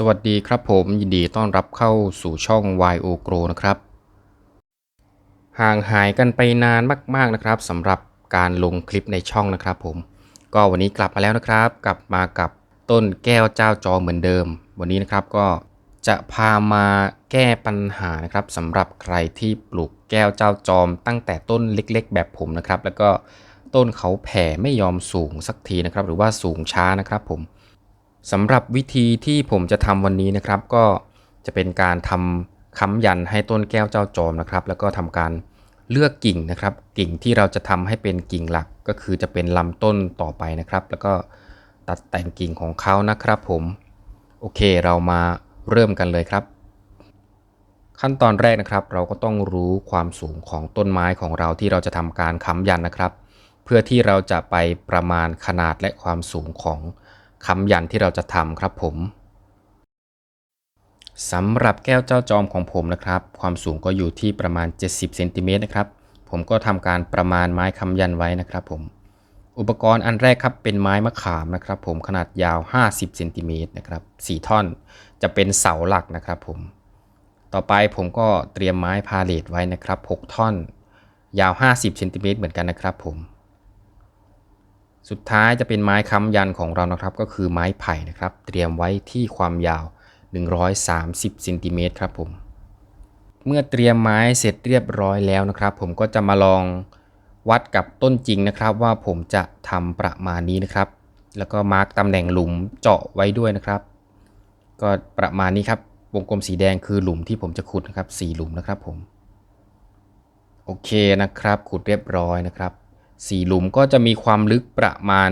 สวัสดีครับผมยินดีต้อนรับเข้าสู่ช่อง YO Grow นะครับ ห่างหายกันไปนานมากๆนะครับสำหรับการลงคลิปในช่องนะครับผม ก็วันนี้กลับมาแล้วนะครับ กลับมากับต้นแก้วเจ้าจอเหมือนเดิม วันนี้นะครับก็จะพามาแก้ปัญหานะครับสำหรับใครที่ปลูกแก้วเจ้าจอม ตั้งแต่ต้นเล็กๆ แบบผมนะครับ แล้วก็ต้นเขาแผ่ไม่ยอมสูงสักทีนะครับ หรือว่าสูงช้านะครับผม สำหรับวิธีที่ผมจะทำวันนี้นะครับ ก็จะเป็นการทำค้ำยันให้ต้นแก้วเจ้าจอมนะครับ แล้วก็ทำการเลือกกิ่งนะครับ กิ่งที่เราจะทำให้เป็นกิ่งหลักก็คือจะเป็นลำต้นต่อไปนะครับ แล้วก็ตัดแต่งกิ่งของเขานะครับผมโอเคเรามาเริ่มกันเลยครับ ขั้นตอนแรกนะครับ เราก็ต้องรู้ความสูงของต้นไม้ของเราที่เราจะทำการค้ำยันนะครับ เพื่อที่เราจะไปประมาณขนาดและความสูงของ ค้ำยันที่เราจะทำครับผมสำหรับแก้วเจ้าจอมของผมนะครับ ความสูงก็อยู่ที่ประมาณ 70เซนติเมตรนะครับ ผมก็ทำการประมาณไม้ค้ำยันไว้นะครับผม อุปกรณ์อันแรกครับเป็นไม้มะขามนะครับผมขนาดยาว 50เซนติเมตรนะครับ4ท่อนจะเป็นเสาหลักนะครับผม ต่อไปผมก็เตรียมไม้พาเลทไว้นะครับ 6 ท่อน ยาว 50เซนติเมตรเหมือนกันนะครับผม สุดท้ายจะเป็นไม้ค้ำยันของเรานะครับ ก็คือไม้ไผ่นะครับ เตรียมไว้ที่ความยาว 130เซนติเมตรครับผม เมื่อเตรียมไม้เสร็จเรียบร้อยแล้วนะครับ ผมก็จะมาลองวัดกับต้นจริงนะครับ ว่าผมจะทำประมาณนี้นะครับ แล้วก็มาร์กตำแหน่งหลุมเจาะไว้ด้วยนะครับ ก็ประมาณนี้ครับวงกลมสีแดงคือหลุมที่ผมจะขุดนะครับสี่หลุมนะครับผมโอเคนะครับขุดเรียบร้อยนะครับ สี่หลุมก็จะมีความลึกประมาณ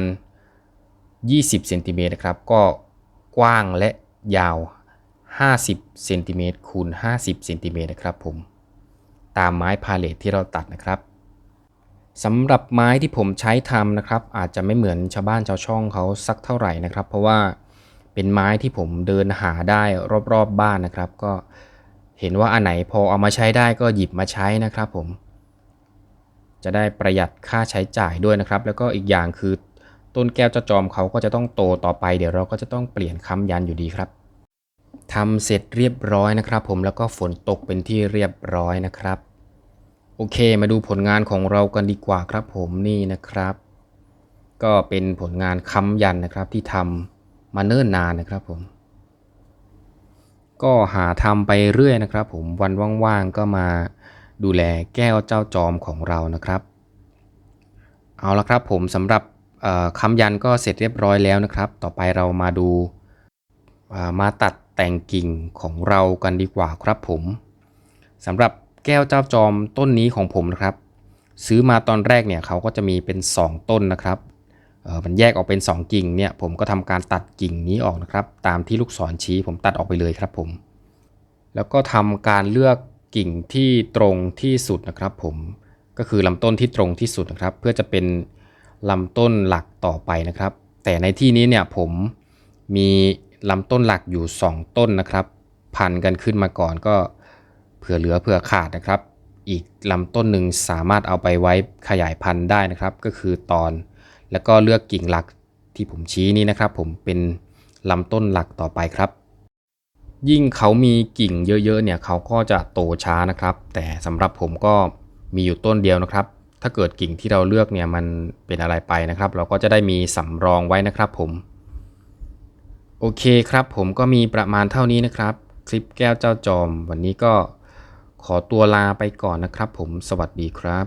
20เซนติเมตรนะครับ ก็กว้างและยาว 50เซนติเมตรคูณ 50เซนติเมตรนะครับผม ตามไม้พาเลทที่เราตัดนะครับสำหรับไม้ที่ผมใช้ทำนะครับ อาจจะไม่เหมือนชาวบ้านชาวช่องเขาสักเท่าไหร่นะครับ เพราะว่าเป็นไม้ที่ผมเดินหาได้รอบๆบบ้านนะครับ ก็เห็นว่าอันไหนพอเอามาใช้ได้ก็หยิบมาใช้นะครับผม จะได้ประหยัดค่าใช้จ่ายด้วยนะครับ แล้วก็อีกอย่างคือต้นแก้วเจ้าจอมเขาก็จะต้องโตต่อไป เดี๋ยวเราก็จะต้องเปลี่ยนค้ำยันอยู่ดีครับทำเสร็จเรียบร้อยนะครับ ผมแล้วก็ฝนตกเป็นที่เรียบร้อยนะครับ โอเคมาดูผลงานของเรากันดีกว่าครับ ผมนี่นะครับ ก็เป็นผลงานค้ำยันนะครับที่ทำมาเนิ่นนานนะครับผม ก็หาทำไปเรื่อยนะครับ ผมวันว่างๆก็มา ดูแลแก้วเจ้าจอมของเรานะครับ เอาละครับผมสำหรับคำยันก็เสร็จเรียบร้อยแล้วนะครับ ต่อไปเรามาดูมาตัดแต่งกิ่งของเรากันดีกว่าครับผมสำหรับแก้วเจ้าจอมต้นนี้ของผมนะครับ ซื้อมาตอนแรกเนี่ยเขาก็จะมีเป็น 2 ต้นนะครับมันแยกออกเป็น 2 กิ่งเนี่ยผมก็ทำการตัดกิ่งนี้ออกนะครับ ตามที่ลูกศรชี้ผมตัดออกไปเลยครับผม แล้วก็ทำการเลือก กิ่งที่ตรงที่สุดนะครับผมก็คือลำต้นที่ตรงที่สุดนะครับ เพื่อจะเป็นลำต้นหลักต่อไปนะครับ แต่ในที่นี้เนี่ยผมมีลำต้นหลักอยู่ 2 ต้นนะครับ พันกันขึ้นมาก่อนก็เผื่อเหลือเผื่อขาดนะครับ อีกลำต้นหนึ่งสามารถเอาไปไว้ขยายพันธุ์ได้นะครับ ก็คือตอนแล้วก็เลือกกิ่งหลักที่ผมชี้นี้นะครับ ผมเป็นลำต้นหลักต่อไปครับ ยิ่งเขามีกิ่งเยอะๆเนี่ยเขาก็จะโตช้านะครับ แต่สำหรับผมก็มีอยู่ต้นเดียวนะครับ ถ้าเกิดกิ่งที่เราเลือกเนี่ยมันเป็นอะไรไปนะครับ เราก็จะได้มีสำรองไว้นะครับผม โอเคครับผมก็มีประมาณเท่านี้นะครับ คลิปแก้วเจ้าจอม วันนี้ก็ขอตัวลาไปก่อนนะครับผมสวัสดีครับ